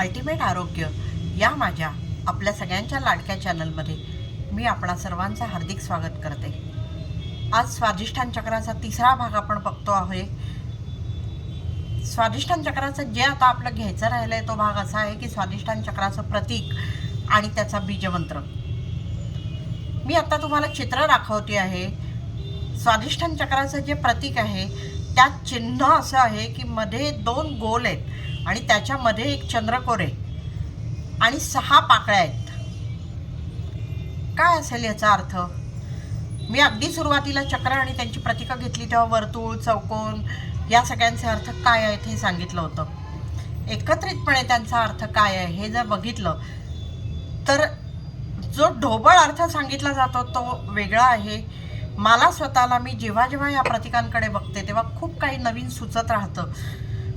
Ultimate आरोग्य या माझ्या आपल्या सगळ्यांच्या लाडक्या चॅनलमध्ये मी आपणा सर्वांचं हार्दिक स्वागत करते. आज स्वादिष्ठान चक्राचा तिसरा भाग आपण बघतो आहे. स्वादिष्ठान चक्राचं जे आता आपलं घ्यायचं राहिलं आहे तो भाग असा आहे की स्वादिष्ठान चक्राचं प्रतीक आणि त्याचा बीजमंत्र. मी आता तुम्हाला चित्र दाखवते आहे. स्वादिष्ठान चक्राचं जे प्रतीक आहे त्यात चिन्ह असं आहे की मध्ये दोन गोल आहेत. आणि त्याच्यामध्ये एक चंद्रकोर आहे आणि सहा पाकळ्या आहेत. काय असेल याचा अर्थ? मी अगदी सुरुवातीला चक्र आणि त्यांची प्रतिका घेतली तेव्हा वर्तुळ चौकोन या सगळ्यांचे अर्थ काय आहेत हे सांगितलं होतं. एकत्रितपणे त्यांचा अर्थ काय आहे हे जर बघितलं तर जो ढोबळ अर्थ सांगितला जातो तो वेगळा आहे. मला स्वतःला मी जेव्हा जेव्हा या प्रतिकांकडे बघते तेव्हा खूप काही नवीन सुचत राहतं.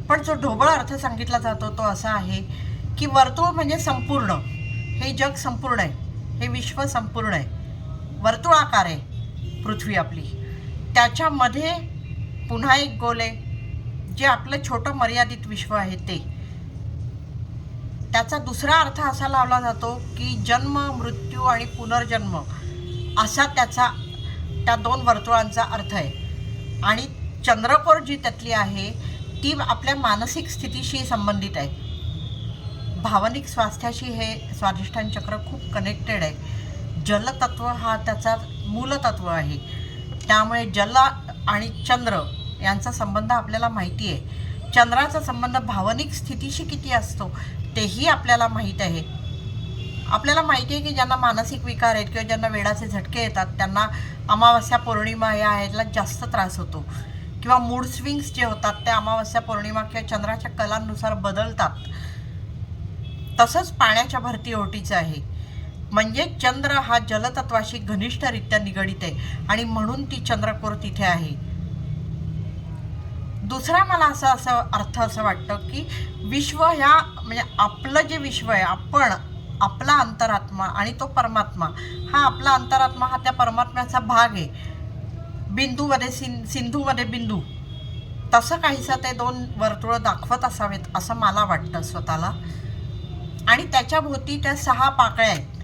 पण जो ढोबळ अर्थ सांगितला जातो तो असा आहे की वर्तुळ म्हणजे संपूर्ण. हे जग संपूर्ण आहे. हे विश्व संपूर्ण आहे. वर्तुळाकार आहे पृथ्वी आपली. त्याच्यामध्ये पुन्हा एक गोल आहे. जे आपलं छोटं मर्यादित विश्व आहे ते. त्याचा दुसरा अर्थ असा लावला जातो की जन्म मृत्यू आणि पुनर्जन्म असा त्याचा त्या दोन वर्तुळांचा अर्थ आहे. आणि चंद्रकोर जी त्यातली आहे ती आपल्या मानसिक स्थितीशी संबंधित आहे. भावनिक स्वास्थ्याशी हे स्वाधिष्ठान चक्र खूप कनेक्टेड आहे. जलतत्व हा त्याचा मूलतत्व आहे. त्यामुळे जल आणि चंद्र यांचा संबंध आपल्याला माहिती आहे. चंद्राचा संबंध भावनिक स्थितीशी किती असतो तेही आपल्याला माहीत आहे. आपल्याला माहिती आहे की ज्यांना मानसिक विकार आहेत किंवा ज्यांना वेडाचे झटके येतात त्यांना अमावस्या पौर्णिमा या ह्याला जास्त त्रास होतो. किंवा मूड स्विंग्स जे होतात ते अमावस्या पौर्णिमा किंवा चंद्राच्या कलांनुसार बदलतात. तसंच पाण्याच्या भरती ओटीचं आहे. म्हणजे चंद्र हा जलतत्वाशी घनिष्ठरित्या निगडित आहे आणि म्हणून ती चंद्रकोर तिथे आहे. दुसरा मला असं असं अर्थ असं वाटतं की विश्व ह्या म्हणजे आपलं जे विश्व आहे आपण आपला अंतरात्मा आणि तो परमात्मा हा आपला अंतरात्मा हा त्या परमात्म्याचा भाग आहे. बिंदूमध्ये सिं सिंधूमध्ये बिंदू. तसं काहीसं ते दोन वर्तुळं दाखवत असावेत असं मला वाटतं स्वतःला. आणि त्याच्याभोवती त्या सहा पाकळ्या आहेत.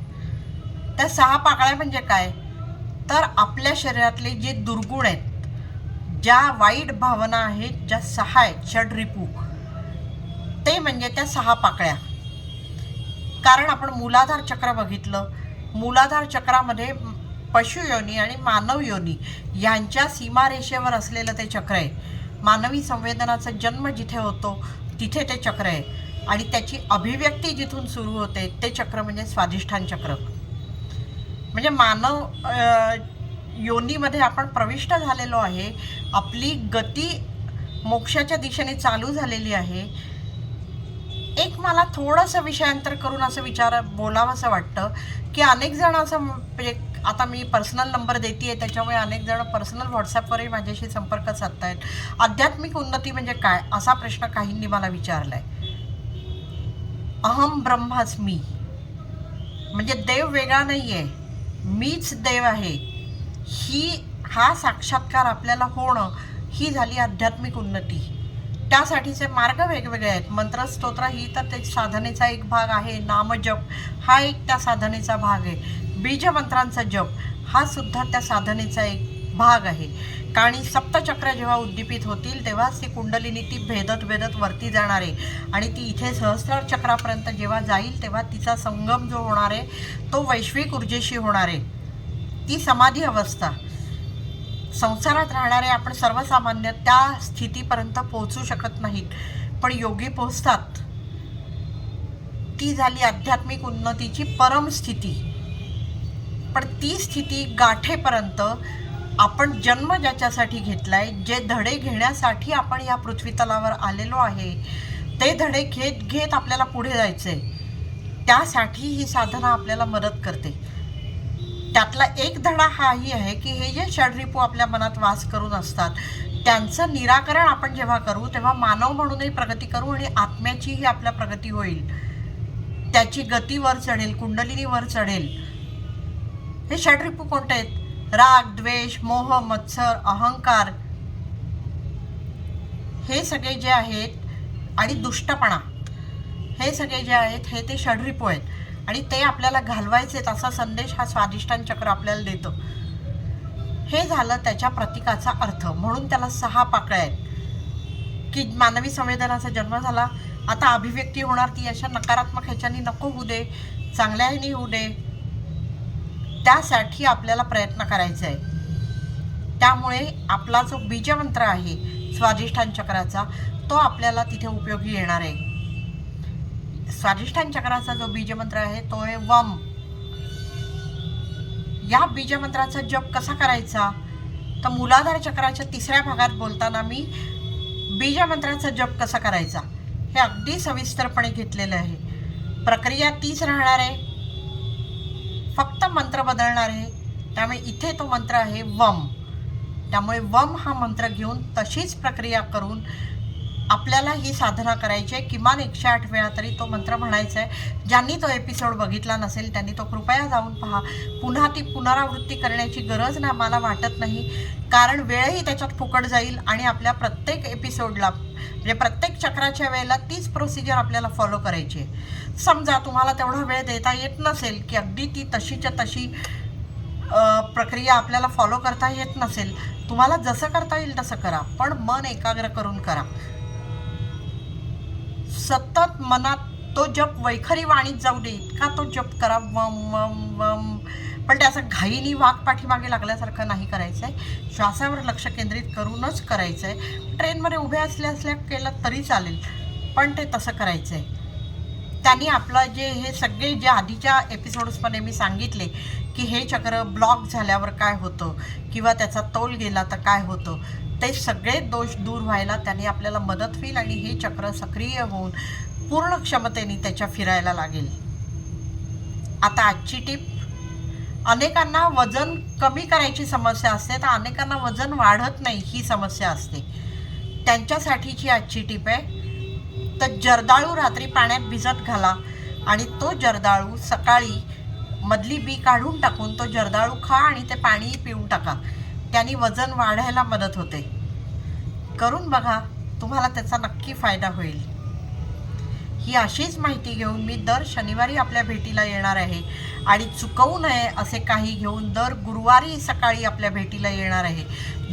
त्या सहा पाकळ्या म्हणजे काय? तर आपल्या शरीरातले जे दुर्गुण आहेत ज्या वाईट भावना आहेत ज्या सहा आहेत षड रिपू ते म्हणजे त्या सहा पाकळ्या. कारण आपण मूलाधार चक्र बघितलं. मूलाधार चक्रामध्ये पशुयोनी आणि मानव योनी यांच्या सीमारेषेवर असलेलं ते चक्र आहे. मानवी संवेदनाचा जन्म जिथे होतो तिथे ते चक्र आहे. आणि त्याची अभिव्यक्ती जिथून सुरू होते ते चक्र म्हणजे स्वाधिष्ठान चक्र. म्हणजे मानव योनीमध्ये आपण प्रविष्ट झालेलो आहे. आपली गती मोक्षाच्या दिशेने चालू झालेली आहे. एक मला थोडंसं विषयांतर करून असं विचार बोलावंसं वाटतं की अनेक जण असं म्हणजे आता मी पर्सनल नंबर देते आहे त्याच्यामुळे अनेक जण पर्सनल व्हॉट्सॲपवरही माझ्याशी संपर्क साधतायत. आध्यात्मिक उन्नती म्हणजे काय? असा प्रश्न काहींनी मला विचारला आहे अहम ब्रह्मास्मी म्हणजे देव वेगळा नाही आहे मीच देव आहे. ही हा साक्षात्कार आपल्याला होणं ही झाली आध्यात्मिक उन्नती. त्यासाठीचे मार्ग वेगवेगळे आहेत. मंत्रस्तोत्र ही तर ते साधनेचा एक भाग आहे. नामजप हा एक त्या साधनेचा भाग आहे. बीजमंत्रांचा जप हा सुद्धा त्या साधनेचा एक भाग आहे. आणि सप्तचक्र जेव्हा उद्दीपित होतील तेव्हाच ती कुंडलिनी ती भेदत भेदत वरती जाणार आहे. आणि ती इथे सहस्रार चक्रापर्यंत जेव्हा जाईल तेव्हा तिचा संगम जो होणार आहे तो वैश्विक ऊर्जेशी होणार आहे. ती समाधी अवस्था. संसारात राहणारे आपण सर्वसामान्य त्या स्थितीपर्यंत पोहोचू शकत नाहीत पण योगी पोहोचतात. ती झाली आध्यात्मिक उन्नतीची परम स्थिती. पण ती स्थिती गाठेपर्यंत आपण जन्म ज्याच्यासाठी घेतलाय जे धडे घेण्यासाठी आपण या पृथ्वी तलावर आलेलो आहे ते धडे घेत घेत आपल्याला पुढे जायचंय. त्यासाठी ही साधना आपल्याला मदत करते. त्यातला एक धडा हाही आहे की हे जे षडरिपू आपल्या मनात वास करून असतात त्यांचं निराकरण आपण जेव्हा करू तेव्हा मानव म्हणूनही प्रगती करू आणि आत्म्याचीही आपल्या प्रगती होईल. त्याची गती वर चढेल कुंडलिनी वर चढेल. हे षडरिपू कोणते आहेत? राग द्वेष मोह मत्सर अहंकार. हे सगळे जे आहेत आणि दुष्टपणा. हे सगळे जे आहेत हे ते षडरिपू आहेत. आणि ते आपल्याला घालवायचेत असा संदेश हा स्वादिष्टान चक्र आपल्याला देतं. हे झालं त्याच्या प्रतीकाचा अर्थ. म्हणून त्याला सहा पाकळ्या आहेत. की मानवी संवेदनाचा जन्म झाला. आता अभिव्यक्ती होणार ती अशा नकारात्मक ह्याच्यानी नको होऊ दे. चांगल्याही होऊ दे. त्यासाठी आपल्याला प्रयत्न करायचा आहे त्यामुळे आपला जो बीजमंत्र आहे स्वाधिष्ठान चक्राचा तो आपल्याला तिथे उपयोगी येणार आहे. स्वाधिष्ठान चक्राचा जो बीजमंत्र आहे तो आहे वम. या बीजमंत्राचा जप कसा करायचा? तर मूलाधार चक्राच्या तिसऱ्या भागात बोलताना मी बीजमंत्राचा जप कसा करायचा? हे अगदी सविस्तरपणे घेतलेलं आहे. प्रक्रिया तीच राहणार आहे. फक्त मंत्र बदलणार आहे त्यामुळे इथे तो मंत्र आहे वम. त्यामुळे वम हा मंत्र घेऊन तशीच प्रक्रिया करून आपल्याला ही साधना करायची आहे. किमान एकशे आठ वेळा तरी तो मंत्र म्हणायचा आहे. ज्यांनी तो एपिसोड बघितला नसेल त्यांनी तो कृपया जाऊन पहा. पुन्हा ती पुनरावृत्ती करण्याची गरज ना मला वाटत नाही. कारण वेळही त्याच्यात फुकट जाईल आणि आपल्या प्रत्येक एपिसोडला म्हणजे प्रत्येक चक्राच्या वेळेला तीच प्रोसिजर आपल्याला फॉलो करायची आहे. समजा तुम्हाला तेवढा वेळ देता येत नसेल की अगदी ती तशीच्या तशी प्रक्रिया आपल्याला फॉलो करता येत नसेल तुम्हाला जसं करता येईल तसं करा. पण मन एकाग्र करून करा. सतत मनात तो जप वैखरी वाणीत जाऊ दे इतका तो जप करा वम वम वम. पण ते असं घाईनी वाघ पाठीमागे लागल्यासारखं नाही करायचं आहे श्वासावर लक्ष केंद्रित करूनच करायचं आहे ट्रेनमध्ये उभे असल्या असल्या केलं तरी चालेल पण ते तसं करायचं आहे त्यांनी आपलं जे हे सगळे जे आधीच्या एपिसोड्समध्ये मी सांगितले की हे चक्र ब्लॉक झाल्यावर काय होतं किंवा त्याचा तोल गेला तर काय होतं ते सगळे दोष दूर व्हायला त्याने आपल्याला मदत होईल आणि हे चक्र सक्रिय होऊन पूर्ण क्षमतेने त्याच्या फिरायला लागेल. आता आजची टीप अनेकांना वजन कमी करायची समस्या असते तर अनेकांना वजन वाढत नाही ही समस्या असते. त्यांच्यासाठीची आजची टीप आहे तर जर्दाळू रात्री पाण्यात भिजत घाला आणि तो जर्दाळू सकाळी मधली बी काढून टाकून तो जर्दाळू खा आणि ते पाणी पिऊन टाका. त्यांनी वजन वाढायला मदत होते. करून बघा तुम्हाला त्याचा नक्की फायदा होईल. ही अशीच माहिती घेऊन मी दर शनिवारी आपल्या भेटीला येणार आहे. आणि चुकवू नये असे काही घेऊन दर गुरुवारी सकाळी आपल्या भेटीला येणार आहे.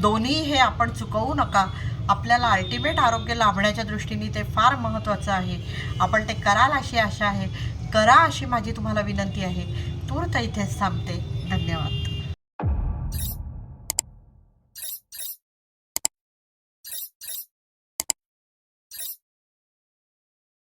दोन्ही हे आपण चुकवू नका. आपल्याला अल्टिमेट आरोग्य लाभण्याच्या दृष्टीने ते फार महत्त्वाचं आहे. आपण ते कराल अशी आशा आहे. करा अशी माझी तुम्हाला विनंती आहे. तूर्त इथेच थांबते. धन्यवाद.